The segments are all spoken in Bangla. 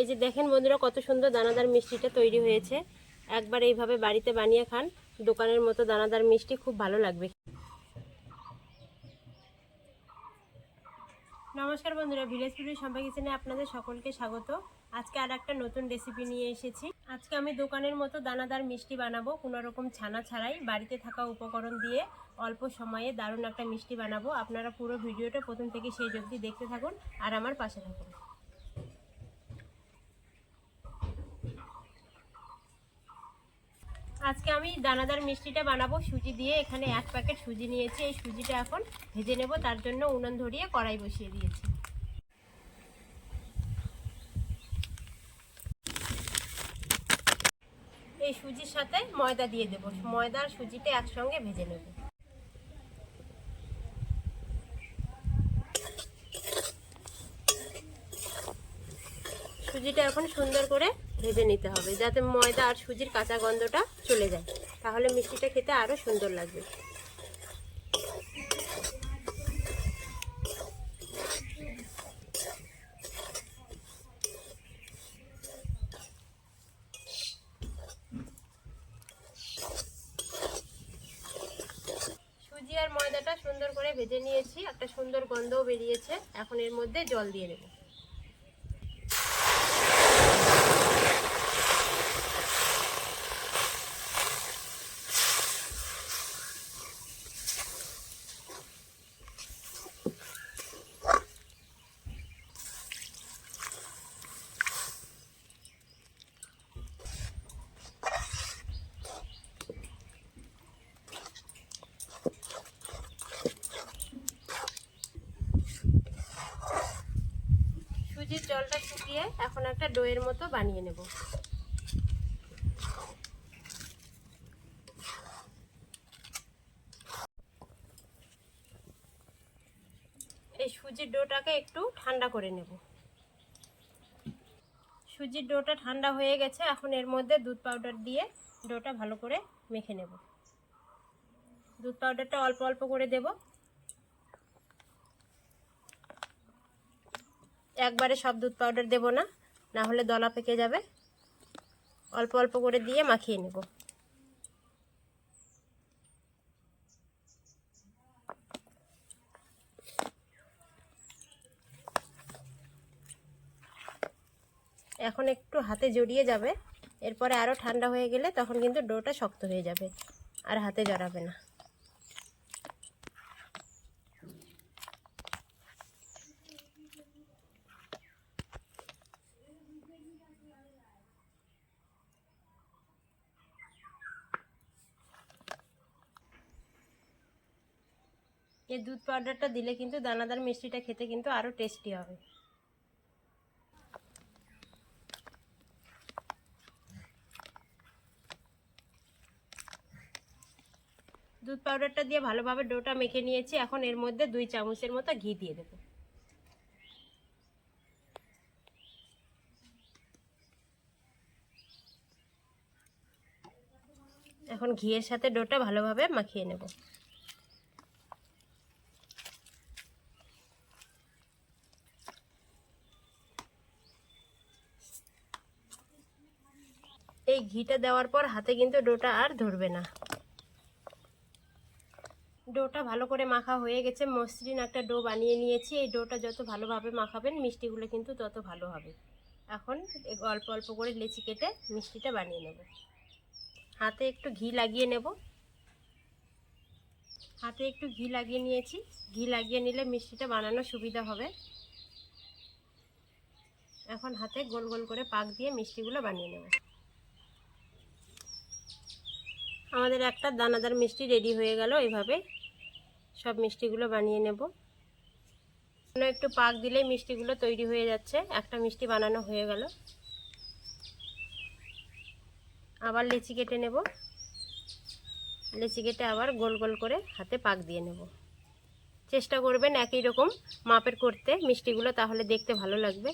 এই যে দেখেন বন্ধুরা কত সুন্দর দানাদার মিষ্টিটা তৈরি হয়েছে। একবার এইভাবে বাড়িতে বানিয়ে খান, দোকানের মতো দানাদার মিষ্টি খুব ভালো লাগবে। নমস্কার বন্ধুরা, ভিলেজ ফুডি সম্পা কিচেনে আপনাদের সকলকে স্বাগত। আজকে আর একটা নতুন রেসিপি নিয়ে এসেছি। আজকে আমি দোকানের মতো দানাদার মিষ্টি বানাবো, কোনো রকম ছানা ছাড়াই, বাড়িতে থাকা উপকরণ দিয়ে অল্প সময়ে দারুণ একটা মিষ্টি বানাবো। আপনারা পুরো ভিডিওটা প্রথম থেকে সেই অবধি দেখতে থাকুন আর আমার পাশে থাকুন। আজকে আমি দানাদার মিষ্টিটা বানাবো। সুজি দিয়ে এখানে এক প্যাকেট সুজি নিয়েছি। এই সুজিটা এখন ভেজে নেব। তার জন্য উনুন ধরিয়ে কড়াই বসিয়ে দিয়েছি। এই সুজির সাথে ময়দা দিয়ে দেব। ময়দা আর সুজিটা একসঙ্গে ভেজে নেব। সুজিটা এখন সুন্দর করে ভেজে নিতে হবে যাতে ময়দা আর সুজির কাঁচা গন্ধটা চলে যায়। তাহলে মিষ্টিটা খেতে আরও সুন্দর লাগবে। সুজি আর ময়দাটা সুন্দর করে ভেজে নিয়েছি। একটা সুন্দর গন্ধও বেরিয়েছে। এখন এর মধ্যে জল দিয়ে দেবো। সুজির জলটা শুকিয়ে এখন একটা ডোয়ের মতো বানিয়ে নেব। এই সুজির ডোটাকে একটু ঠান্ডা করে নেব। সুজির ডোটা ঠান্ডা হয়ে গেছে, এখন এর মধ্যে দুধ পাউডার দিয়ে ডোটা ভালো করে মেখে নেব। দুধ পাউডারটা অল্প অল্প করে দেবো। একবারে সব দুধ পাউডার দেব না না হলে দলা পেকে যাবে। অল্প অল্প করে দিয়ে মাখিয়ে নেব। এখন একটু হাতে জড়িয়ে যাবে, এরপরে আরও ঠান্ডা হয়ে গেলে তখন কিন্তু ডোটা শক্ত হয়ে যাবে, আর হাতে জড়াবে না। এই দুধ পাউডারটা দিলে কিন্তু দানাদার মিষ্টিটা খেতে কিন্তু আরও টেস্টি হবে। দুধ পাউডারটা দিয়ে ভালোভাবে ডোটা মেখে নিয়েছি। এখন এর মধ্যে দুই চামচের মতো ঘি দিয়ে দেবো। এখন ঘিয়ের সাথে ডোটা ভালোভাবে মাখিয়ে নেব। এই ঘিটা দেওয়ার পর হাতে কিন্তু ডোটা আর ধরবে না। ডোটা ভালো করে মাখা হয়ে গেছে। মসৃণ একটা ডো বানিয়ে নিয়েছি। এই ডোটা যত ভালোভাবে মাখাবেন, মিষ্টিগুলো কিন্তু তত ভালো হবে। এখন অল্প অল্প করে লেচি কেটে মিষ্টিটা বানিয়ে নেব। হাতে একটু ঘি লাগিয়ে নেব। হাতে একটু ঘি লাগিয়ে নিয়েছি। ঘি লাগিয়ে নিলে মিষ্টিটা বানানো সুবিধা হবে। এখন হাতে গোল গোল করে পাক দিয়ে মিষ্টিগুলো বানিয়ে নেব। আমাদের একটা দানাদার মিষ্টি রেডি হয়ে গেল এইভাবে সব মিষ্টিগুলো বানিয়ে নেব। একটু পাক দিলেই মিষ্টিগুলো তৈরি হয়ে যাচ্ছে, একটা মিষ্টি বানানো হয়ে গেল। আবার লেচি কেটে নেব। লেচি কেটে আবার গোল গোল করে হাতে পাক দিয়ে নেব। চেষ্টা করবেন একই রকম মাপের করতে মিষ্টিগুলো, তাহলে দেখতে ভালো লাগবে।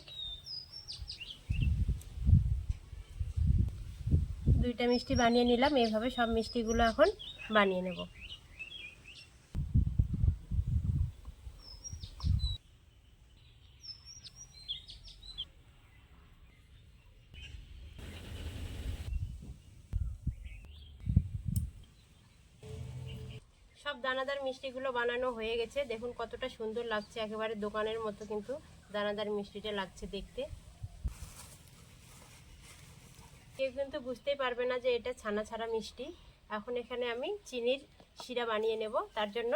দুইটা মিষ্টি বানিয়ে নিলাম। এইভাবে সব মিষ্টিগুলো এখন বানিয়ে নেব। সব দানাদার মিষ্টিগুলো বানানো হয়ে গেছে। দেখুন কতটা সুন্দর লাগছে। একেবারে দোকানের মতো কিন্তু দানাদার মিষ্টিটা লাগছে দেখতে। কেউ কিন্তু বুঝতেই পারবে না যে এটা ছানা ছাড়া মিষ্টি। এখন এখানে আমি চিনির শিরা বানিয়ে নেব। তার জন্য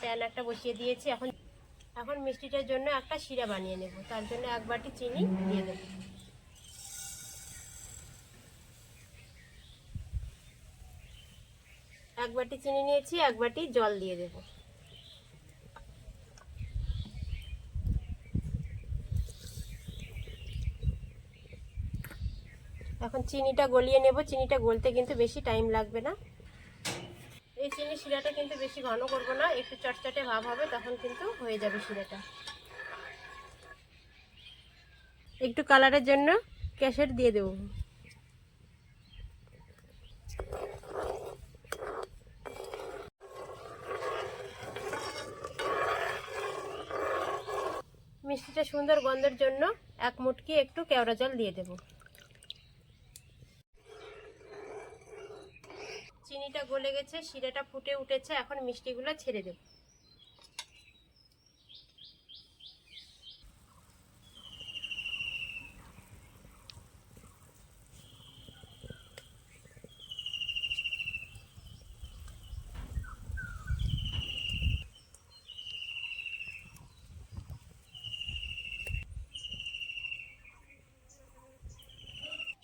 প্যান একটা বসিয়ে দিয়েছি। এখন এখন মিষ্টিটার জন্য একটা শিরা বানিয়ে নেব। তার জন্য এক বাটি চিনি দিয়ে দেবো। এক বাটি চিনি নিয়েছি, এক বাটি জল দিয়ে দেব। এখন চিনিটা গলিয়ে নেব। চিনিটা গলতে কিন্তু বেশি টাইম লাগবে না। এই চিনি শিরাটা কিন্তু বেশি ঘন করব না, একটু চটচটে ভাব হবে, তখন কিন্তু হয়ে যাবে শিরাটা। একটু কালারের জন্য ক্যাশেট দিয়ে দেবো। মিষ্টিটা সুন্দর গন্ধের জন্য এক মুটকি একটু কেওড়া জল দিয়ে দেব। গেছে শিরাটা ফুটে উঠেছে, এখন মিষ্টিগুলো ছেড়ে দেব।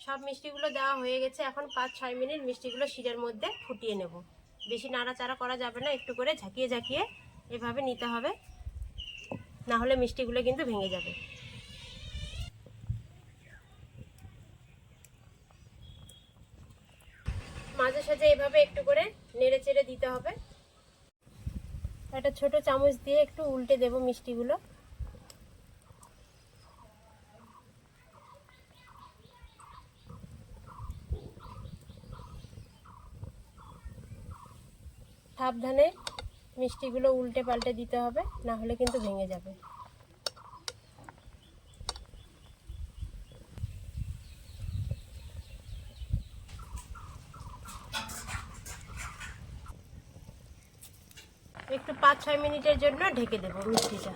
সব মিষ্টিগুলো দেওয়া হয়ে গেছে, এখন পাঁচ ছয় মিনিট মিষ্টিগুলো শিরের মধ্যে ফুটিয়ে নেব। বেশি নাড়াচাড়া করা যাবে না, একটু করে ঝাঁকিয়ে ঝাঁকিয়ে এভাবে নিতে হবে। না হলে মিষ্টিগুলো কিন্তু ভেঙে যাবে। মাঝে সাঝে এভাবে একটু করে নেড়ে চেড়ে দিতে হবে। একটা ছোট চামচ দিয়ে একটু উল্টে দেব মিষ্টিগুলো। সাবধানে মিষ্টিগুলো উল্টে পাল্টে দিতে হবে, না হলে কিন্তু ভেঙে যাবে। একটু পাঁচ ছয় মিনিটের জন্য ঢেকে দেবো মিষ্টিটা।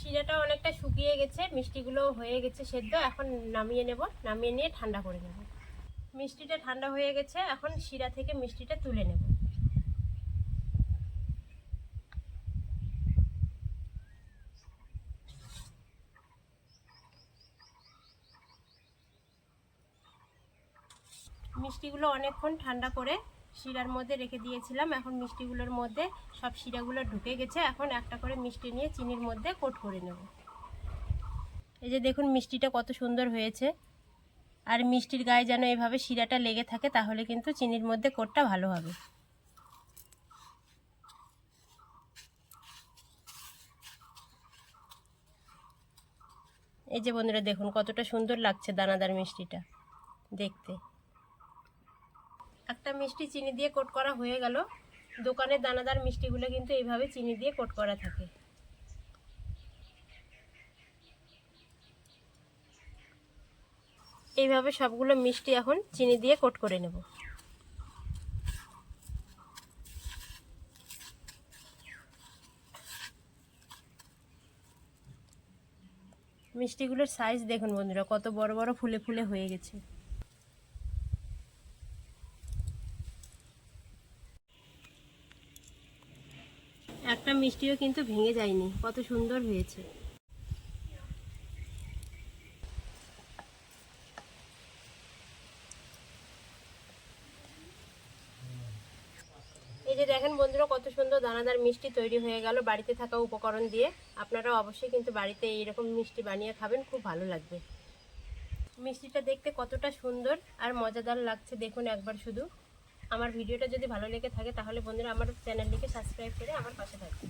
শিরাটা অনেকটা শুকিয়ে গেছে, মিষ্টিগুলো হয়ে গেছে সেদ্ধ, এখন নামিয়ে নেব, নামিয়ে নিয়ে ঠান্ডা করে নেব। মিষ্টিটা ঠান্ডা হয়ে গেছে, এখন শিরা থেকে মিষ্টিটা তুলে নেব। মিষ্টিগুলো অনেকক্ষণ ঠান্ডা করে শিরার মধ্যে রেখে দিয়েছিলাম। এখন মিষ্টিগুলোর মধ্যে সব শিরাগুলো ঢুকে গেছে। এখন একটা করে মিষ্টি নিয়ে চিনির মধ্যে কোট করে নেব। এই যে দেখুন, মিষ্টিটা কত সুন্দর হয়েছে। আর মিষ্টির গায়ে যেন এভাবে শিরাটা লেগে থাকে, তাহলে কিন্তু চিনির মধ্যে কোটটা ভালো হবে। এই যে বন্ধুরা, দেখুন কতটা সুন্দর লাগছে দানাদার মিষ্টিটা। দেখতে। একটা মিষ্টি চিনি দিয়ে কোট করা হয়ে গেল। দোকানের দানাদার মিষ্টিগুলো কিন্তু এইভাবে চিনি দিয়ে কোট করা থাকে। এইভাবে সবগুলো মিষ্টি এখন চিনি দিয়ে কোট করে নেব। মিষ্টিগুলোর সাইজ দেখুন বন্ধুরা, কত বড় বড় ফুলে ফুলে হয়ে গেছে একটা মিষ্টিও কিন্তু ভেঙে যায়নি। কত সুন্দর হয়েছে। এই যে দেখেন বন্ধুরা, কত সুন্দর দানাদার মিষ্টি তৈরি হয়ে গেল বাড়িতে থাকা উপকরণ দিয়ে। আপনারা অবশ্যই কিন্তু বাড়িতে এইরকম মিষ্টি বানিয়ে খাবেন, খুব ভালো লাগবে। মিষ্টিটা দেখতে কতটা সুন্দর আর মজাদার লাগছে, দেখুন একবার শুধু। আমার ভিডিওটা যদি ভালো লেগে থাকে তাহলে বন্ধুরা আমার চ্যানেলটিকে সাবস্ক্রাইব করে আমার পাশে থাকবে